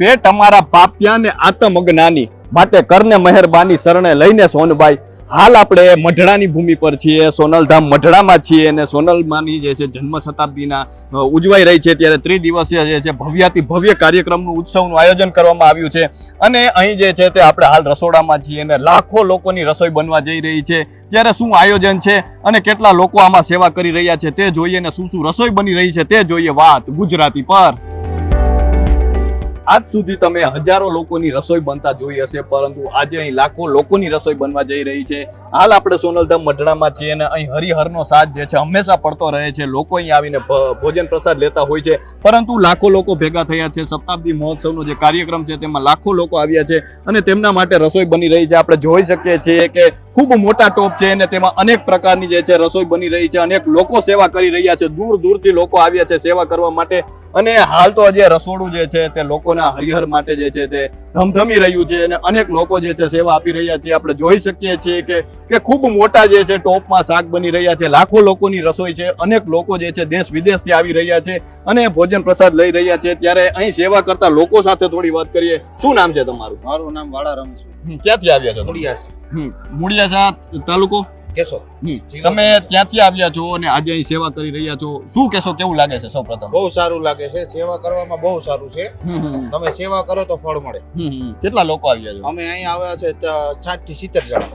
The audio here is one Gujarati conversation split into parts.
પેટ અમારા પાપ્યા ને આતમ અજ્ઞાની માટે કરને મહેરબાની શરણે લઈને સોનભાઈ હાલ આપણે મઢડાની ભૂમિ પર છીએ, સોનલધામ મઢડામાં છીએ અને સોનલમાંની જે છે જન્મ શતાબ્દીના ઉજવાઈ રહી છે. ત્યારે ત્રિદિવસીય જે છે ભવ્યાતિ ભવ્ય કાર્યક્રમનું ઉત્સવનું આયોજન કરવામાં આવ્યું છે. અને અહીં જે છે તે આપણે હાલ રસોડામાં છીએ અને લાખો લોકોની રસોઈ બનવા જઈ રહી છે. ત્યારે શું આયોજન છે અને કેટલા લોકો આમાં સેવા કરી રહ્યા છે તે જોઈએ અને શું શું રસોઈ બની રહી છે તે જોઈએ વાત ગુજરાતી પર. આજ સુધી તમે હજારો લોકોની રસોઈ બનતા જોઈ હશે, પરંતુ આજે અહીં લાખો લોકોની રસોઈ બનવા જઈ રહી છે. હાલ આપણે સોનલધામ મઢડામાં છીએ અને અહીં હરિહરનો સાથ જે છે, હંમેશા પડતો રહે છે. લોકો અહીં આવીને ભોજન પ્રસાદ લેતા હોય છે. પરંતુ લાખો લોકો ભેગા થયા છે. શતાબ્દી મહોત્સવનો જે કાર્યક્રમ છે, તેમાં લાખો લોકો આવ્યા છે અને તેમના માટે રસોઈ બની રહી છે. આપણે જોઈ શકીએ છીએ કે ખૂબ મોટા ટોપ છે અને તેમાં અનેક પ્રકારની જે છે, રસોઈ બની રહી છે. અનેક લોકો સેવા કરી રહ્યા છે. દૂર દૂરથી લોકો આવ્યા છે સેવા કરવા માટે. અને હાલ તો જે રસોડું જે છે, તે લોકોના હરિહર માટે જે છે તે ધમધમી રહ્યું છે અને અનેક લોકો જે છે સેવા આપી રહ્યા છે. આપણે જોઈ શકીએ છીએ કે કે ખૂબ મોટા જે છે ટોપમાં શાક બની રહ્યા છે. લાખો લોકોની રસોઈ છે. અનેક લોકો જે છે દેશ વિદેશથી આવી રહ્યા છે અને ભોજન પ્રસાદ લઈ રહ્યા છે. ત્યારે અહીં સેવા કરતા લોકો સાથે થોડી વાત કરીએ. શું નામ છે તમારું? મારું નામ વાળા છે ક્યાંથી આવ્યા છો હમ, મુળિયાસા તાલુકો? કેશો? તમે ત્યાંથી આવ્યા છો અને આજે અહીં સેવા કરી રહ્યા છો. શું કેશો કેવું લાગે છે સૌપ્રથમ? બહુ સારું લાગે છે. સેવા કરવામાં બહુ સારું છે. તમે સેવા કરો તો ફળ મળે. કેટલા લોકો આવ્યા છે? અમે અહીં આવ્યા છે સાઠથી સિત્તેર જણા.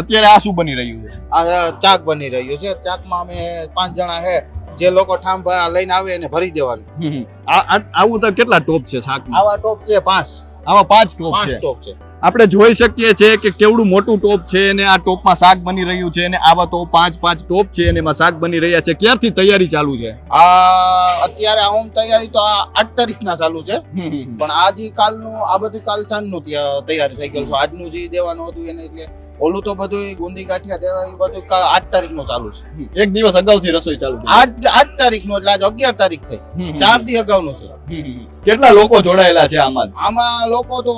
અત્યારે આ શું બની રહ્યું છે? આ ચાક બની રહ્યું છે. ચાકમાં અમે પાંચ જણા છે. જે લોકો ઠામ લઈને આવે એને ભરી દેવાનું. આવું તો કેટલા ટોપ છે શાક આવા ટોપ છે પાંચ. આવા પાંચ ટોપ પાંચ ટોપ છે. આપણે જોઈ શકીએ છીએ કે કેવડું મોટું ટોપ છે અને આ ટોપમાં શાક બની રહ્યું છે અને આવા તો પાંચ પાંચ ટોપ છે અને એમાં શાક બની રહ્યા છે. ક્યારથી તૈયારી ચાલુ છે? આ અત્યારે આમ તૈયારી તો આઠ તારીખ ના ચાલુ છે. પણ આજે કાલનું આ બધું કાલ સાંજનું ત્યાં તૈયારી થઈ ગયેલું આજનું જે દેવાનું હતું એને એટલે ઓલું તો બધું ગુંદી ગાંઠિયા દેવા એ બધું આઠ તારીખનું ચાલુ છે એક દિવસ અગાઉથી રસોઈ ચાલુ આઠ આઠ તારીખનું એટલે આજ અગિયાર તારીખ થઈ. ચાર દી અગાઉનું છે. કેટલા લોકો જોડાયેલા છે આમાં આમાં લોકો તો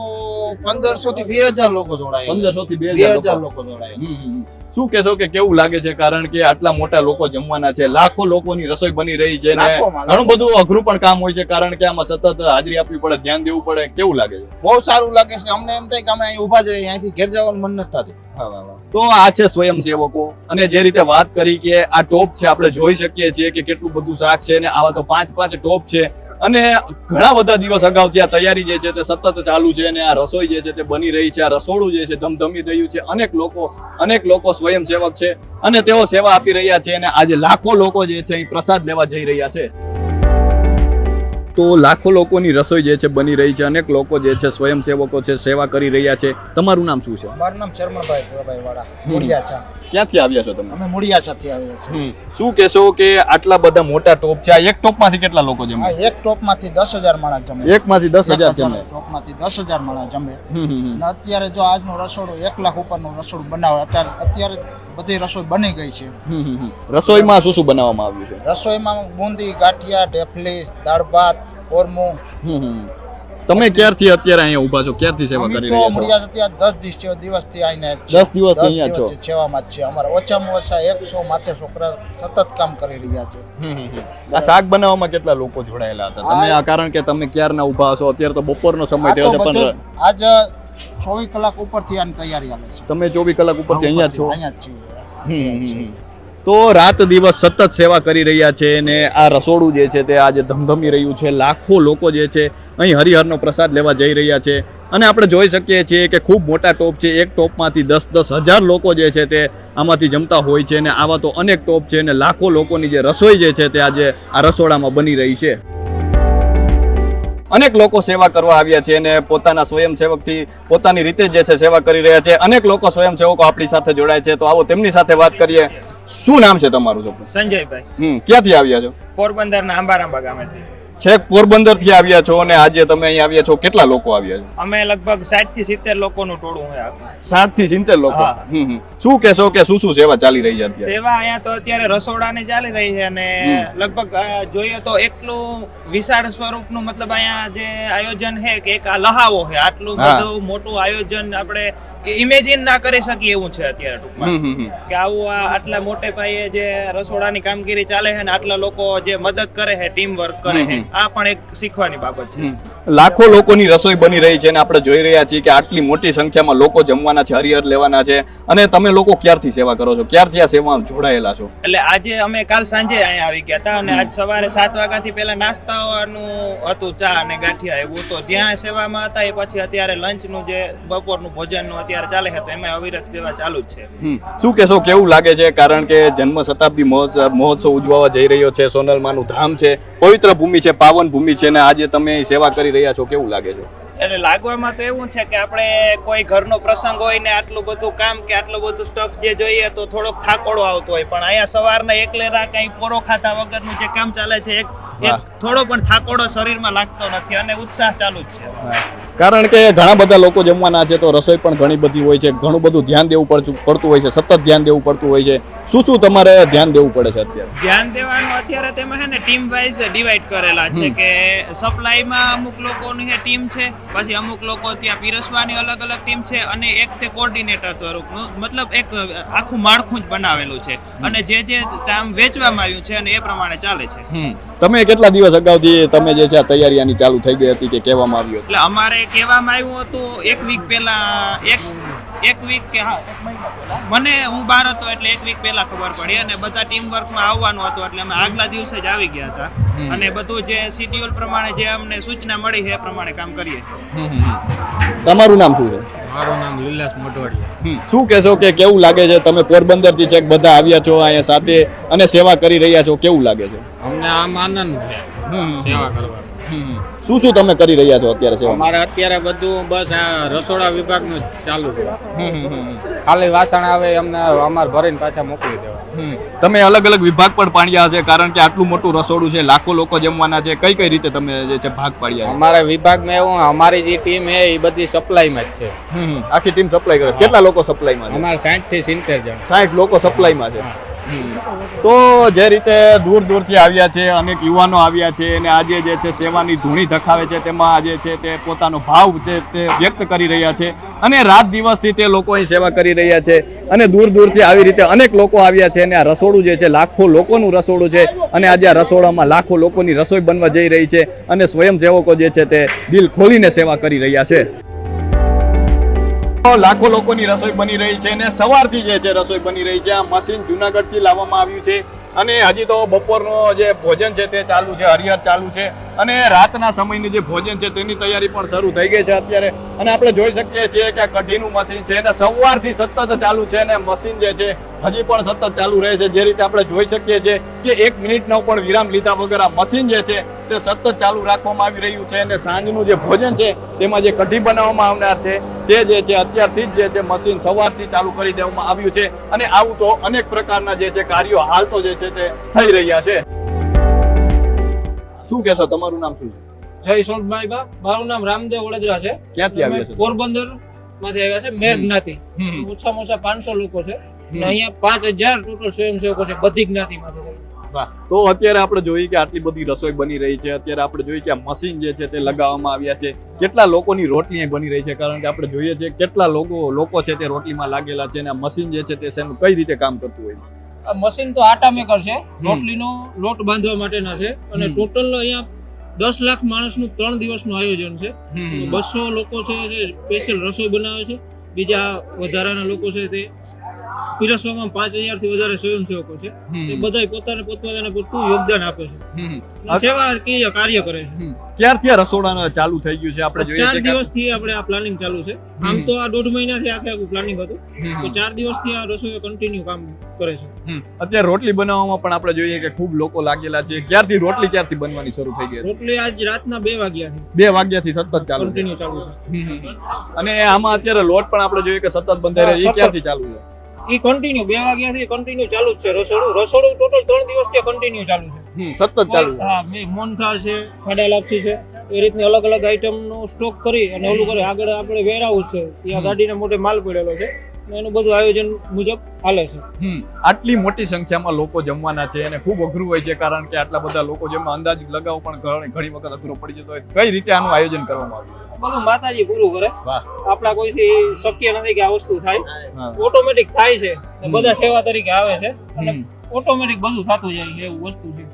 પંદરસો થી બે હજાર લોકો જોડાયેલા પંદરસો થી બે હજાર લોકો. લોકો જોડાયા હમ, હમ. શું કહેશો કે કેવું લાગે છે? કારણ કે આટલા મોટા લોકો જમવાના છે. લાખો લોકોની રસોઈ બની રહી છે ને ઘણું બધું અઘરું પણ કામ હોય છે. કારણ કે આમાં સતત હાજરી આપવી પડે ધ્યાન દેવું પડે. કેવું લાગે છે? બહુ સારું લાગે છે. અમને એમ થાય કે અમે અહીં ઊભા જ રહીએ. અહીંથી ઘેર જવાનું મન નથી થતું. તો આ છે સ્વયંસેવકો. અને જે રીતે વાત કરી કે આ ટોપ છે આપણે જોઈ શકીએ છીએ કે કેટલું બધું શાક છે અને આવા તો પાંચ પાંચ ટોપ છે. અને ઘણા બધા દિવસ અગાઉ ત્યાં તૈયારી જે છે તે સતત ચાલુ છે અને આ રસોઈ જે છે તે બની રહી છે, આ રસોડું જે છે ધમધમી રહ્યું છે. અનેક લોકો અનેક લોકો સ્વયંસેવક છે અને તેઓ સેવા આપી રહ્યા છે અને આજે લાખો લોકો જે છે એ પ્રસાદ લેવા જઈ રહ્યા છે. તો લાખો લોકોની રસોઈ જે છે બની રહી છે અનેક લોકો જે છે સ્વયંસેવકો છે સેવા કરી રહ્યા છે. તમારું નામ શું છે? મારું નામ શર્માભાઈ ભુરાભાઈ વાળા હમ. મુડિયા છા. ક્યાંથી આવ્યા છો તમે? અમે મુડિયા છાથી આવ્યા છીએ. શું કહેશો કે આટલા બધા મોટા ટોપ છે? આ એક ટોપમાંથી કેટલા લોકો જમે? એક ટોપમાંથી દસ હજાર માણસ જમે. એકમાંથી દસ હજાર જમે. ટોપમાંથી દસ હજાર માણસ જમે. અને અત્યારે જો આજનું રસોડું એક લાખ ઉપરનું રસોડું બનાવે અત્યારે અત્યારે બધી રસોઈ બની ગઈ છે. રસોઈમાં શું શું બનાવવામાં આવ્યું છે? રસોઈમાં બુંદી ગાંઠિયા ઢેફલી દાળ ભાત હમ. તમે ક્યારથી અત્યારે અહીંયા ઊભા છો? ક્યારથી સેવા કરી રહ્યા છો? અત્યારે દસ દિવસ છે દિવસથી છે. દસ દિવસથી અહીંયા છો. સેવામાં છે અમારા ઓછામાં ઓછા 100 માથે છોકરા સતત કામ કરી રહ્યા છે. આ શાક બનાવવામાં કેટલા લોકો જોડાયેલા હતા? તમે આ- કારણ કે તમે ક્યારના ઊભા છો? અત્યારે તો બપોરનો સમય થયો છે પણ આજ ચોવીસ કલાક ઉપરથી આની તૈયારી આવે છે. તમે ચોવીસ કલાક ઉપરથી અહીંયા છો? અહીંયા જ છીએ. તો રાત દિવસ સતત સેવા કરી રહ્યા છે અને આ રસોડું જે છે તે આજે ધમધમી રહ્યું છે. લાખો લોકો જે છે અહીં હરિહરનો પ્રસાદ લેવા જઈ રહ્યા છે. અને આપણે જોઈ શકીએ છીએ કે ખૂબ મોટા ટોપ છે. એક ટોપમાંથી દસ દસ હજાર લોકો જે છે તે આમાંથી જમતા હોય છે અને આવા તો અનેક ટોપ છે અને લાખો લોકોની જે રસોઈ જે છે તે આજે આ રસોડામાં બની રહી છે. અનેક લોકો સેવા કરવા આવ્યા છે અને પોતાના સ્વયંસેવકથી પોતાની રીતે જે છે સેવા કરી રહ્યા છે. અનેક લોકો સ્વયંસેવકો આપણી સાથે જોડાય છે. તો આવો તેમની સાથે વાત કરીએ. શું નામ છે તમારું સંજયભાઈ. હમ ક્યાંથી આવ્યા છો? પોરબંદરના અંબારાંબા ગામેથી. છેક પોરબંદરથી આવ્યા છો અને આજે તમે અહીં આવ્યા છો કેટલા લોકો આવ્યા છો? અમે લગભગ 60 થી સિત્તેર લોકોનું ટોળું છે આખું. સાતથી સિત્તેર લોકો? હમ, હમ. શું કહેશો કે શું શું સેવા ચાલી રહી છે અત્યારે? સેવા અહીંયા તો અત્યારે રસોડાની ચાલી રહી છે અને લગભગ જોઈએ તો એટલું વિશાળ સ્વરૂપનું મતલબ અહીંયા જે આયોજન છે કે એક આ લહાવો છે. આટલું બધું મોટું આયોજન આપણે ઇમેજિન ના કરી શકીએ એવું છે અત્યારે ટૂંકમાં. કે આવું આ આટલા મોટે પાયે જે રસોડાની કામગીરી ચાલે છે ને આટલા લોકો જે મદદ કરે છે ટીમ વર્ક કરે છે. આ પણ એક શીખવાની બાબત છે. લાખો લોકોની રસોઈ બની રહી છે અને આપણે જોઈ રહ્યા છીએ કે આટલી મોટી સંખ્યામાં લોકો જમવાના છે હરિહર લેવાના છે અને તમે લોકો ક્યારથી સેવા કરો છો? ક્યારથી આ સેવામાં જોડાયેલા છો? એટલે આજે અમે કાલ સાંજે અહીંયા આવી ગયા હતા અને આજ સવારે સાત વાગ્યાથી પહેલા નાસ્તાનું હતું ચા અને ગાંઠિયા એવું તો ત્યાં સેવામાં હતા એ પછી અત્યારે લંચનું જે બપોરનું ભોજનનું અત્યારે ચાલે છે તો એમાં અવિરત સેવા ચાલુ જ છે. શું કહેશો કેવું લાગે છે? કારણ કે જન્મ શતાબ્દી મહોત્સવ મહોત્સવ ઉજવવા જઈ રહ્યો છે સોનલમાનું ધામ છે પવિત્ર ભૂમિ છે પાવન ભૂમિ છે અને આજે તમે સેવા કરી રહ્યા છો કેવું લાગે છે? એટલે લાગવામાં તો એવું છે કે આપણે કોઈ ઘરનો પ્રસંગ હોય ને આટલું બધું કામ કે આટલું બધું સ્ટફ જે જોઈએ તો થોડોક થાકોડો આવતો હોય. પણ અહીંયા સવારના એકલેરા કઈ પોરો ખાતા વગરનું જે કામ ચાલે છે એક થોડો પણ થાકોડો શરીરમાં લાગતો નથી અને ઉત્સાહ ચાલુ જ છે. કારણ કે ઘણા બધા લોકો જમવાના છે તો રસોઈ પણ ઘણી બધી હોય છે. ઘણું બધું ધ્યાન દેવું પડતું હોય છે. સતત ધ્યાન દેવું પડતું હોય છે. શું શું તમારે ધ્યાન દેવું પડે છે અત્યારે? ધ્યાન દેવાનું અત્યારે તેમાં છે ને ટીમ વાઇઝ ડિવાઈડ કરેલા છે કે સપ્લાયમાં અમુક લોકોની છે ટીમ છે પછી અમુક લોકો ત્યાં પીરસવાની અલગ અલગ ટીમ છે અને એક તે કોર્ડિનેટર સ્વરૂપનું મતલબ એક આખું માળખું જ બનાવેલું છે. અને જે જે કામ વેચવામાં આવ્યું છે અને એ પ્રમાણે ચાલે છે. તમે કેટલા દિવસ અગાઉથી તમે જે છે તૈયારીઓની ચાલુ થઈ ગઈ હતી કે કહેવામાં આવ્યું એટલે અમારે કહેવામાં આવ્યું હતું એક વીક પહેલા એક એક વીક કે હા એક મહિના પહેલા મને હું બહાર હતો એટલે એક વીક પહેલા ખબર પડી અને બધા ટીમ વર્કમાં આવવાનું હતું એટલે અમે આગલા દિવસે જ આવી ગયા હતા. અને બધું જે શિડ્યુલ પ્રમાણે જે અમને સૂચના મળી છે એ પ્રમાણે કામ કરીએ તમારું નામ શું છે? મારું નામ લીલાસ મોટવાડિયા. શું કહેશો કે કેવું લાગે છે? તમે પોરબંદરથી ચેક બધા આવ્યા છો અહીંયા સાથે અને સેવા કરી રહ્યા છો કેવું લાગે છે? અમને આમ આનંદ છે. સેવા કરવાનો. શું શું તમે કરી રહ્યા છો અત્યારે સેવા અમારે અત્યારે બધું બસ આ રસોડા વિભાગનું ચાલુ છે. ખાલી વાસણ આવે અમને અમારે ભરીને પાછા મોકલી દેવા. તમે અલગ અલગ વિભાગ પણ પાડ્યા હશે કારણ કે આટલું મોટું રસોડું છે લાખો લોકો જમવાના છે. કઈ કઈ રીતે તમે જે છે ભાગ પાડ્યા અમારા વિભાગમાં એવું અમારી જે ટીમ છે એ બધી સપ્લાયમાં જ છે. છે આખી ટીમ સપ્લાય કરે. કેટલા લોકો સપ્લાયમાં છે? અમારે સાઠથી સિત્તેર જણ. સાઠ લોકો સપ્લાયમાં છે. તો જે રીતે દૂર દૂરથી આવ્યા છે, અનેક યુવાનો આવ્યા છે અને આજે જે છે સેવાની ધૂણી ધખાવે છે, તેમાં આજે છે તે પોતાનો ભાવ છે તે વ્યક્ત કરી રહ્યા છે અને રાત દિવસથી તે લોકો અહીં સેવા કરી રહ્યા છે અને દૂર દૂરથી આવી રીતે અનેક લોકો આવ્યા છે અને આ રસોડું જે છે લાખો લોકોનું રસોડું છે અને આજે આ રસોડામાં લાખો લોકોની રસોઈ બનવા જઈ રહી છે અને સ્વયંસેવકો જે છે તે દિલ ખોલીને સેવા કરી રહ્યા છે. લાખો લોકોની રસોઈ બની રહી છે અને સવારથી જે છે રસોઈ બની રહી છે. આ મશીન જુનાગઢથી લાવવામાં આવ્યું છે અને હજી તો બપોરનો જે ભોજન છે તે ચાલુ છે, હરિહર ચાલુ છે. અને રાતના સમયની જે ભોજન છે તેની તૈયારી પણ શરૂ થઈ ગઈ છે અત્યારે. અને આપણે જોઈ શકીએ છીએ કે આ કઢીનું મશીન છે અને સવારથી સતત ચાલુ છે અને મશીન જે છે, હજી પણ સતત ચાલુ રહે છે. જે રીતે આપણે જોઈ શકીએ છીએ કે એક મિનિટનો પણ વિરામ લીધા વગર આ મશીન જે છે તે સતત ચાલુ રાખવામાં આવી રહ્યું છે અને સાંજનું જે ભોજન છે તેમાં જે કઢી બનાવવામાં આવનાર છે તે જે છે અત્યારથી જ જે છે મશીન સવારથી ચાલુ કરી દેવામાં આવ્યું છે. અને આવું તો અનેક પ્રકારના જે છે કાર્યો હાલ તો જે છે તે થઈ રહ્યા છે. શું કહેશો તમારું નામ શું છે? જય સોનભાઈ બા મારું નામ રામદેવ વડોદરા છે. ક્યાંથી આવ્યા છો? પોરબંદરમાંથી આવ્યા છે મેર જ્ઞાતિ. ઓછામાં ઓછા પાંચસો લોકો છે. અને અહીંયા પાંચ હજાર ટોટલ સ્વયંસેવકો છે બધી જ્ઞાતિમાંથી તો. અત્યારે આપણે જોઈએ કે આટલી બધી રસોઈ બની રહી છે. અત્યારે આપણે જોઈએ કે આ મશીન જે છે તે લગાવવામાં આવ્યા છે. કેટલા લોકોની રોટલી અહીં બની રહી છે? કારણ કે આપણે જોઈએ છીએ કેટલા લોકો લોકો છે તે રોટલીમાં લાગેલા છે અને આ મશીન જે છે તે કઈ રીતે કામ કરતું હોય? આ મશીન તો આટા મેકર છે. રોટલીનો લોટ બાંધવા માટેના છે. અને ટોટલ અહીંયા દસ લાખ માણસનું ત્રણ દિવસનું આયોજન છે. બસો લોકો છે સ્પેશિયલ રસોઈ બનાવે છે. બીજા વધારાના લોકો છે તે પીરસવામાં પાંચ હજારથી વધારે સ્વયંસેવકો છે. એ બધા પોતાને પોતપોતાને પૂરતું યોગદાન આપે છે. સેવાકીય કાર્ય કરે છે. ક્યારથી આ રસોડા ચાલુ થઈ ગયું છે? આપણે જોઈએ ચાર દિવસથી દિવસથી આપણે આ પ્લાનિંગ ચાલુ છે. આમ તો આ દોઢ મહિનાથી આખે આખું પ્લાનિંગ હતું. તો ચાર દિવસથી આ રસોઈ કન્ટિન્યુ કામ કરે છે. અત્યારે રોટલી બનાવવામાં પણ આપણે જોઈએ કે ખૂબ લોકો લાગેલા છે. ક્યારથી રોટલી ક્યારથી બનવાની શરૂ થઈ ગઈ રોટલી આજ રાતના બે વાગ્યાથી બે વાગ્યાથી સતત ચાલુ કન્ટિન્યુ ચાલુ છે. અને આમાં અત્યારે લોટ પણ આપણે જોઈએ કે સતત બંધાઈ રહે છે. ક્યારથી ચાલુ છે? એ કન્ટિન્યુ બે વાગ્યાથી કન્ટિન્યુ ચાલુ જ છે. રસોડું રસોડું ટોટલ ત્રણ દિવસથી કન્ટિન્યુ ચાલુ છે. સતત ચાલુ હા મે- મોહનથાળ છે ખાડા લાપસી છે એ રીતની અલગ અલગ આઈટમનો સ્ટોક કરી અને ઓલું કરે. આગળ આપણે વેરહાઉસ છે. ત્યાં ગાડીને મોટે માલ પડેલો છે. એનું બધું આયોજન મુજબ હાલે છે. આટલી મોટી સંખ્યામાં લોકો જમવાના છે અને ખૂબ અઘરું હોય છે કારણ કે આટલા બધા લોકો જેમાં અંદાજ લગાવો પણ ઘણી વખત અઘરો પડી જતો હોય. કઈ રીતે આનું આયોજન કરવામાં આવ્યું? બધું માતાજી પૂરું કરે. આપણા કોઈથી શક્ય નથી કે આ વસ્તુ થાય. ઓટોમેટિક થાય છે. બધા સેવા તરીકે આવે છે. અને ઓટોમેટિક બધું થતું જાય છે એવું વસ્તુ છે.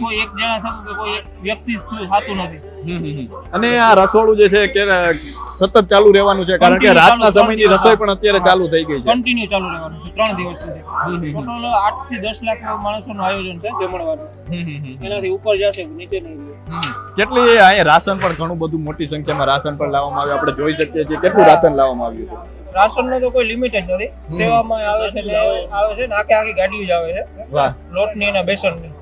કોઈ એક જણા થતું કે કોઈ એક વ્યક્તિ થતું નથી. અને આ રસોડું જે છે કે સતત ચાલુ રહેવાનું છે કારણ કે રાતના સમયની રસોઈ પણ અત્યારે ચાલુ થઈ ગઈ છે. કન્ટિન્યુ ચાલુ રહેવાનું છે ત્રણ દિવસ સુધી. ટોટલ આઠથી દસ લાખ માણસોનું આયોજન છે જમણવાનું એનાથી ઉપર જશે નીચે નહીં કેટલી અહીંયા રાશન પણ ઘણું બધું મોટી સંખ્યામાં રાશન પણ લાવવામાં આવ્યું. આપણે જોઈ શકીએ છીએ કેટલું રાશન લાવવામાં આવ્યું છે. રાશનનો તો કોઈ લિમિટ જ નથી. સેવામાં આવે છે આવે છે ને આખે આખી ગાડીઓ જ આવે છે. લોટની અને બેસનની.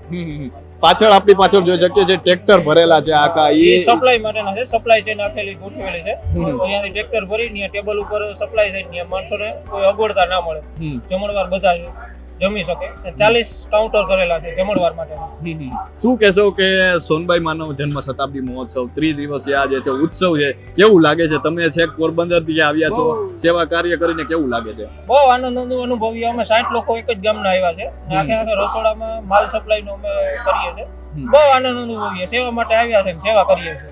પાછળ આપણી પાછળ જોઈ શકીએ છીએ ટ્રેક્ટર ભરેલા છે આખા. એ સપ્લાય માટેના છે સપ્લાય ચેન આખેલી ગોઠવેલી છે. અહીંયાથી ટ્રેક્ટર ભરી ટેબલ ઉપર સપ્લાય થાય માણસોને કોઈ અગવડતા ના મળે. જમણવાર બધા જમી શકે ચાલીસ કાઉન્ટર કરેલા છે જમણવાર માટે. શું કહેશો કે સોનબાઈ માનવ જન્મ શતાબ્દી મહોત્સવ ત્રિદિવસીય આ જે છે ઉત્સવ છે કેવું લાગે છે? તમે છે પોરબંદરથી આવ્યા છો સેવા કાર્ય કરીને કેવું લાગે છે? બહુ આનંદ અનુભવીએ અમે સાઠ લોકો એક જ ગામના આવ્યા છે. ને આખે આખે રસોડામાં માલ સપ્લાય નો અમે કરીએ છીએ. બહુ આનંદ અનુભવીએ સેવા માટે આવ્યા છે સેવા કરીએ છીએ.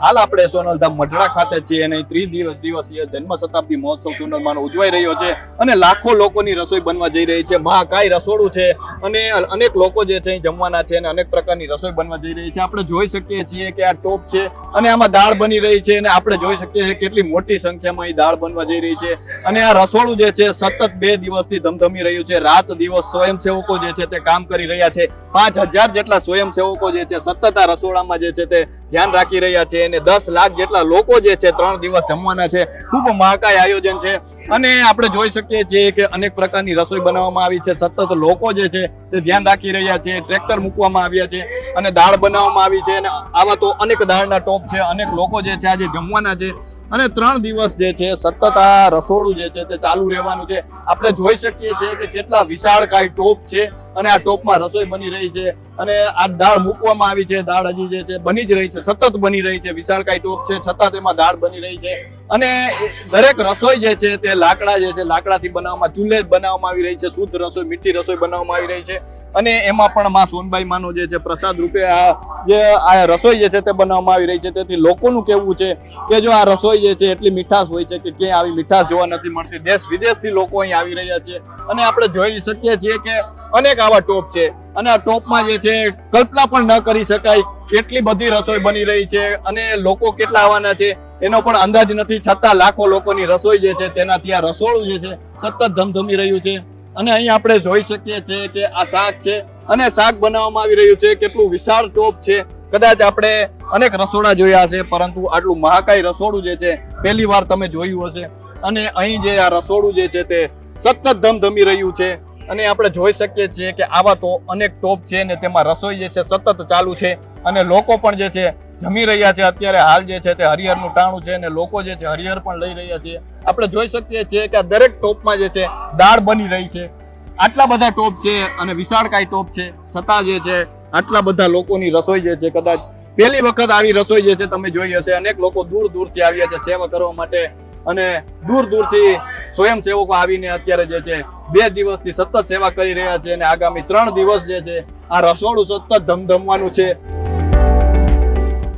હાલ આપણે સોનલધામ મઢડા ખાતે છીએ અને ત્રિદિવસ દિવસીય જન્મ શતાબ્દી મહોત્સવ સોનલમાં ઉજવાઈ રહ્યો છે અને લાખો લોકોની રસોઈ બનવા જઈ રહી છે. મહાકાય રસોડું છે અને અનેક લોકો જે છે જમવાના છે અને અનેક પ્રકારની રસોઈ બનવા જઈ રહી છે. આપણે જોઈ શકીએ છીએ કે આ ટોપ છે અને આમાં દાળ બની રહી છે અને આપણે જોઈ શકીએ છીએ કેટલી મોટી સંખ્યામાં એ દાળ બનવા જઈ રહી છે અને આ રસોડું જે છે સતત બે દિવસથી ધમધમી રહ્યું છે. રાત દિવસ સ્વયંસેવકો જે છે તે કામ કરી રહ્યા છે. પાંચ હજાર જેટલા સ્વયંસેવકો જે છે, સતત આ રસોડામાં જે છે તે ધ્યાન રાખી રહ્યા છે અને દસ લાખ જેટલા લોકો જે છે ત્રણ દિવસ જમવાના છે. ખૂબ મહાકાય આયોજન છે. અને આપણે જોઈ શકીએ છીએ કે અનેક પ્રકારની રસોઈ બનાવવામાં આવી છે. સતત લોકો જે છે તે ધ્યાન રાખી રહ્યા છે. ટ્રેક્ટર મૂકવામાં આવ્યા છે અને દાળ બનાવવામાં આવી છે. અને આવા તો અનેક દાળના ટોપ છે. અનેક લોકો જે છે આજે જમવાના છે. અને ત્રણ દિવસ જે છે, સતત આ રસોડું જે છે તે ચાલુ રહેવાનું છે. આપણે જોઈ શકીએ છીએ કે કેટલા વિશાળકાય ટોપ છે અને આ ટોપમાં રસોઈ બની રહી છે અને આ દાળ મૂકવામાં આવી છે. દાળ હજી જે છે બની જ રહી છે, સતત બની રહી છે. વિશાળકાય ટોપ છે, છતાં તેમાં દાળ બની રહી છે. અને દરેક રસોઈ જે છે તે લાકડા જે છે, લાકડાથી બનાવવામાં ચૂલે બનાવવામાં આવી રહી છે, શુદ્ધ રસોઈ, મીઠી રસોઈ બનાવવામાં આવી રહી છે. અને એમાં પણ માં સોનબાઈ માનો જે છે, પ્રસાદ રૂપે આ જે આ રસોઈ જે છે તે બનાવવામાં આવી રહી છે. તેથી લોકોનું કહેવું છે કે જો આ રસોઈ જે છે એટલી મીઠાશ હોય છે કે ક્યાંય આવી મીઠાશ જોવા નથી મળતી. દેશ વિદેશથી લોકો અહીં આવી રહ્યા છે. અને આપણે જોઈ શકીએ છીએ કે અનેક આવા ટોપ છે. અને આ ટોપમાં જે છે કલ્પના પણ ન કરી શકાય કેટલી બધી રસોઈ બની રહી છે. અને લોકો કેટલા આવવાના છે? એનો પણ અંદાજ નથી. છતાં લાખો લોકોની રસોઈ જે છે તેનાથી આ રસોડું જે છે, સતત ધમધમી રહ્યું છે. અને અહીં આપણે જોઈ શકીએ છીએ કે આ શાક છે. અને શાક બનાવવામાં આવી રહ્યું છે. કેટલું વિશાળ ટોપ છે. કદાચ આપણે અનેક રસોડા જોયા છે પરંતુ આટલું મહાકાય રસોડું જે છે, પહેલી વાર તમે જોયું હશે. અને અહીં જે આ રસોડું જે છે, તે સતત ધમધમી રહ્યું છે. અને આપણે જોઈ શકીએ છીએ કે આવા તો અનેક ટોપ છે ને તેમાં રસોઈ જે છે, સતત ચાલુ છે. અને લોકો પણ જે છે જમી રહ્યા છે. અત્યારે હાલ જે છે તે હરિહરનું ટાણું છે અને લોકો જે છે હરિહર પણ લઈ રહ્યા છે. આપણે જોઈ શકીએ છીએ કે દરેક ટોપમાં જે છે દાળ બની રહી છે. આટલા બધા ટોપ છે અને વિશાળકાય ટોપ છે. છતાં જે છે આટલા બધા લોકોની રસોઈ જે છે કદાચ પહેલી વખત આવી રસોઈ જે છે તમે જોઈ હશે. અનેક લોકો દૂર દૂરથી આવ્યા છે સેવા કરવા માટે અને દૂર દૂરથી સ્વયંસેવકો આવીને અત્યારે જે છે બે દિવસથી સતત સેવા કરી રહ્યા છે અને આગામી ત્રણ દિવસ જે છે આ રસોડું સતત ધમધમવાનું છે.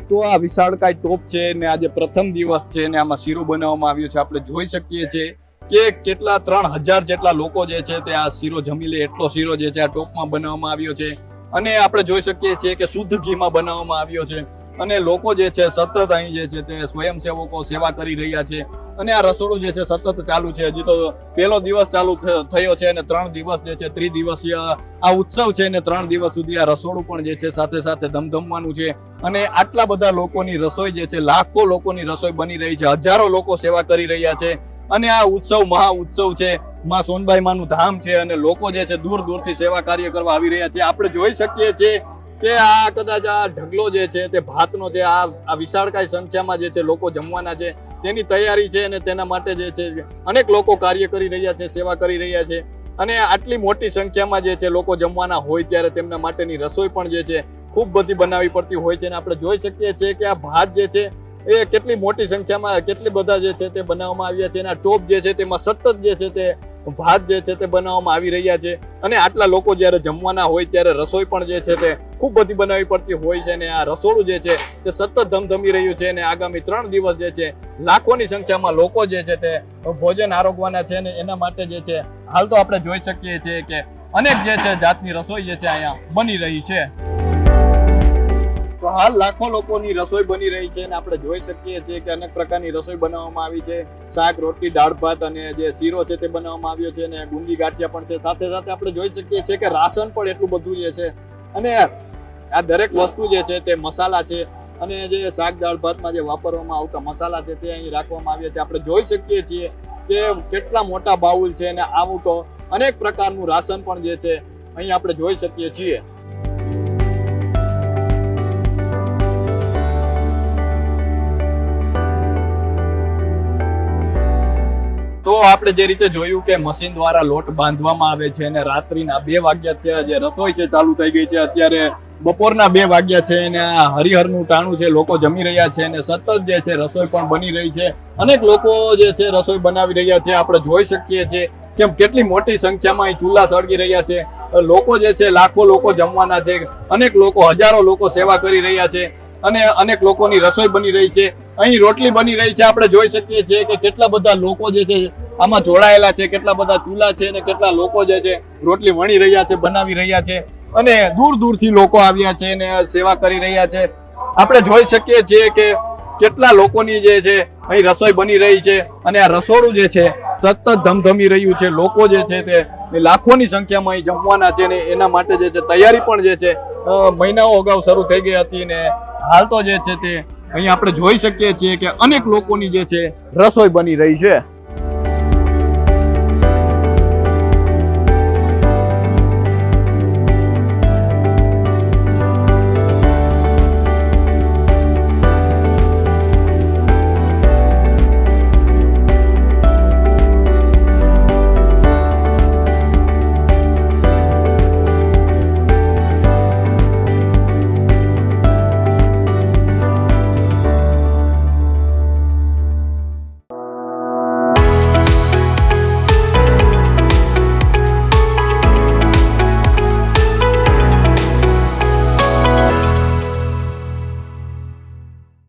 તો આ વિશાળકાય ટોપ છે ને આજે પ્રથમ દિવસ છે ને આમાં શીરો બનાવવામાં આવ્યો છે. આપણે જોઈ શકીએ છીએ કે કેટલા ત્રણ હજાર જેટલા લોકો જે છે તે આ શીરો જમી લે, એટલો શીરો જે છે આ ટોપમાં બનાવવામાં આવ્યો છે. અને આપણે જોઈ શકીએ છીએ કે શુદ્ધ ઘીમાં બનાવવામાં આવ્યો છે. અને લોકો જે છે સતત અહીં જે છે તે સ્વયંસેવકો સેવા કરી રહ્યા છે. અને આ રસોડું જે છે સતત ચાલુ છે. હજી તો પહેલો દિવસ ચાલુ થયો છે અને ત્રણ દિવસ જે છે ત્રિદિવસીય આ ઉત્સવ છે ને ત્રણ દિવસ સુધી આ રસોડું પણ જે છે સાથે સાથે ધમધમવાનું છે. અને આટલા બધા લોકોની રસોઈ જે છે, લાખો લોકોની રસોઈ બની રહી છે. હજારો લોકો સેવા કરી રહ્યા છે. અને આ ઉત્સવ મહા ઉત્સવ છે. માં સોનબાઈ માનું ધામ છે અને લોકો જે છે દૂર દૂરથી સેવા કાર્ય કરવા આવી રહ્યા છે. આપણે જોઈ શકીએ છીએ કે આ કદાચ આ ઢગલો જે છે તે ભાતનો છે આ આ વિશાળકાય સંખ્યામાં જે છે લોકો જમવાના છે તેની તૈયારી છે અને તેના માટે જે છે અનેક લોકો કાર્ય કરી રહ્યા છે સેવા કરી રહ્યા છે અને આટલી મોટી સંખ્યામાં જે છે લોકો જમવાના હોય ત્યારે તેમના માટેની રસોઈ પણ જે છે ખૂબ બધી બનાવવી પડતી હોય છે અને આપણે જોઈ શકીએ છીએ કે આ ભાત જે છે એ કેટલી મોટી સંખ્યામાં કેટલી બધા જે છે તે બનાવવામાં આવ્યા છે આ ટોપ જે છે તેમાં સતત જે છે તે ભાત જે છે તે બનાવવામાં આવી રહ્યા છે અને આટલા લોકો જ્યારે જમવાના હોય ત્યારે રસોઈ પણ જે છે તે ખૂબ બધી બનાવવી પડતી હોય છે અને આ રસોડું જે છે તે સતત ધમધમી રહ્યું છે અને આગામી ત્રણ દિવસ જે છે લાખોની સંખ્યામાં લોકો જે છે તે ભોજન આરોગવાના છે અને એના માટે જે છે હાલ તો આપણે જોઈ શકીએ છીએ કે અનેક જે છે જાતની રસોઈ જે છે અહીંયા બની રહી છે. તો હાલ લાખો લોકોની રસોઈ બની રહી છે અને આપણે જોઈ શકીએ છીએ કે અનેક પ્રકારની રસોઈ બનાવવામાં આવી છે. શાક, રોટલી, દાળ ભાત અને જે શીરો છે તે બનાવવામાં આવ્યો છે અને ગુંદી ગાંઠિયા પણ છે. સાથે સાથે આપણે જોઈ શકીએ છીએ કે રાશન પણ એટલું બધું જે છે અને આ દરેક વસ્તુ જે છે તે મસાલા છે અને જે શાક દાળ ભાતમાં જે વાપરવામાં આવતા મસાલા છે તે અહીં રાખવામાં આવ્યા છે. આપણે જોઈ શકીએ છીએ કે કેટલા મોટા બાઉલ છે અને આવું તો અનેક પ્રકારનું રાશન પણ જે છે અહીં આપણે જોઈ શકીએ છીએ. તો આપણે જે રીતે જોયું કે મશીન દ્વારા લોટ બાંધવામાં આવે છે અને રાત્રિના બે વાગ્યા થયા જે રસોઈ છે ચાલુ થઈ ગઈ છે. અત્યારે બપોરના બે વાગ્યા છે અને આ હરિહરનું ટાણું છે, લોકો જમી રહ્યા છે અને સતત જે છે રસોઈ પણ બની રહી છે. અનેક લોકો જે છે રસોઈ બનાવી રહ્યા છે, આપણે જોઈ શકીએ છીએ કેમ કેટલી મોટી સંખ્યામાં અહીં ચૂલા સળગી રહ્યા છે. લોકો જે છે લાખો લોકો જમવાના છે, અનેક લોકો, હજારો લોકો સેવા કરી રહ્યા છે અને અનેક લોકોની રસોઈ બની રહી છે. અહીં રોટલી બની રહી છે, આપણે જોઈ શકીએ છીએ કે કેટલા બધા લોકો જે છે આમાં જોડાયેલા છે, કેટલા બધા ચૂલા છે અને કેટલા લોકો જે છે રોટલી વણી રહ્યા છે, બનાવી રહ્યા છે. અને દૂર દૂરથી લોકો આવ્યા છે ને સેવા કરી રહ્યા છે. આપણે જોઈ શકીએ છીએ કે કેટલા લોકોની જે છે, અહીં રસોઈ બની રહી છે અને આ રસોડું જે છે, સતત ધમધમી રહ્યું છે. લોકો જે છે તે લાખોની સંખ્યામાં અહીં જમવાના છે ને એના માટે જે છે તૈયારી પણ જે છે મહિનાઓ અગાઉ શરૂ થઈ ગઈ હતી ને હાલ તો જે છે તે અહીં આપણે જોઈ શકીએ છીએ કે અનેક લોકોની જે છે રસોઈ બની રહી છે.